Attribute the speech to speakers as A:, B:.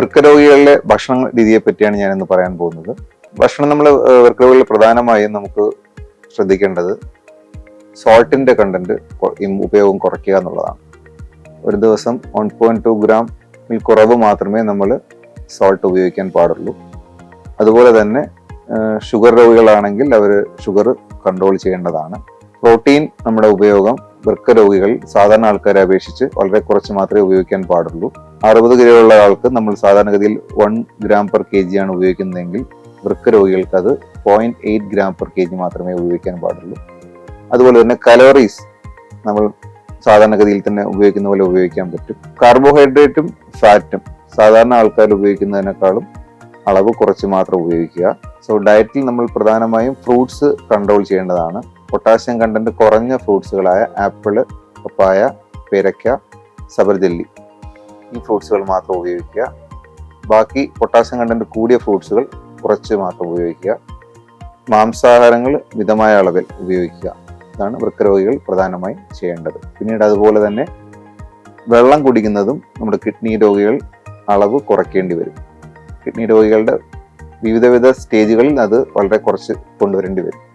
A: വൃക്കരോഗികളിലെ ഭക്ഷണ രീതിയെ പറ്റിയാണ് ഞാൻ ഇന്ന് പറയാൻ പോകുന്നത്. ഭക്ഷണം നമ്മൾ വൃക്കരോഗികളിൽ പ്രധാനമായും നമുക്ക് ശ്രദ്ധിക്കേണ്ടത് സോൾട്ടിന്റെ കണ്ടന്റ് ഉപയോഗം കുറയ്ക്കുക എന്നുള്ളതാണ്. ഒരു ദിവസം വൺ പോയിന്റ് ടു ഗ്രാമിൽ കുറവ് മാത്രമേ നമ്മൾ സോൾട്ട് ഉപയോഗിക്കാൻ പാടുള്ളൂ. അതുപോലെ തന്നെ ഷുഗർ രോഗികളാണെങ്കിൽ അവർ ഷുഗർ കൺട്രോൾ ചെയ്യേണ്ടതാണ്. പ്രോട്ടീൻ നമ്മുടെ ഉപയോഗം വൃക്ക രോഗികൾ സാധാരണ ആൾക്കാരെ അപേക്ഷിച്ച് വളരെ കുറച്ച് മാത്രമേ ഉപയോഗിക്കാൻ പാടുള്ളൂ. അറുപത് കിലോ ഉള്ള ആൾക്ക് നമ്മൾ സാധാരണഗതിയിൽ one gram per K G ആണ് ഉപയോഗിക്കുന്നതെങ്കിൽ വൃക്ക രോഗികൾക്ക് അത് point eight gram per K G മാത്രമേ ഉപയോഗിക്കാൻ പാടുള്ളൂ. അതുപോലെ തന്നെ കലോറീസ് നമ്മൾ സാധാരണഗതിയിൽ തന്നെ ഉപയോഗിക്കുന്ന പോലെ ഉപയോഗിക്കാൻ പറ്റും. കാർബോഹൈഡ്രേറ്റും ഫാറ്റും സാധാരണ ആൾക്കാർ ഉപയോഗിക്കുന്നതിനേക്കാളും അളവ് കുറച്ച് മാത്രം ഉപയോഗിക്കുക. സോ ഡയറ്റിൽ നമ്മൾ പ്രധാനമായും ഫ്രൂട്ട്സ് കൺട്രോൾ ചെയ്യേണ്ടതാണ്. പൊട്ടാസ്യം കണ്ടന്റ് കുറഞ്ഞ ഫ്രൂട്ട്സുകളായ ആപ്പിൾ പപ്പായ പേരയ്ക്ക സബർജല്ലി. ഈ ഫ്രൂട്ട്സുകൾ മാത്രം ഉപയോഗിക്കുക. ബാക്കി പൊട്ടാസ്യം കണ്ടന്റ് കൂടിയ ഫ്രൂട്ട്സുകൾ കുറച്ച് മാത്രം ഉപയോഗിക്കുക. മാംസാഹാരങ്ങൾ മിതമായ അളവിൽ ഉപയോഗിക്കുക. ഇതാണ് വൃക്കരോഗികൾ പ്രധാനമായും ചെയ്യേണ്ടത്. പിന്നീട് അതുപോലെ തന്നെ വെള്ളം കുടിക്കുന്നതും നമ്മുടെ കിഡ്നി രോഗികൾ അളവ് കുറയ്ക്കേണ്ടി വരും. കിഡ്നി രോഗികളുടെ വിവിധ വിധ സ്റ്റേജുകളിൽ അത് വളരെ കുറച്ച് കൊണ്ടുവരേണ്ടി വരും.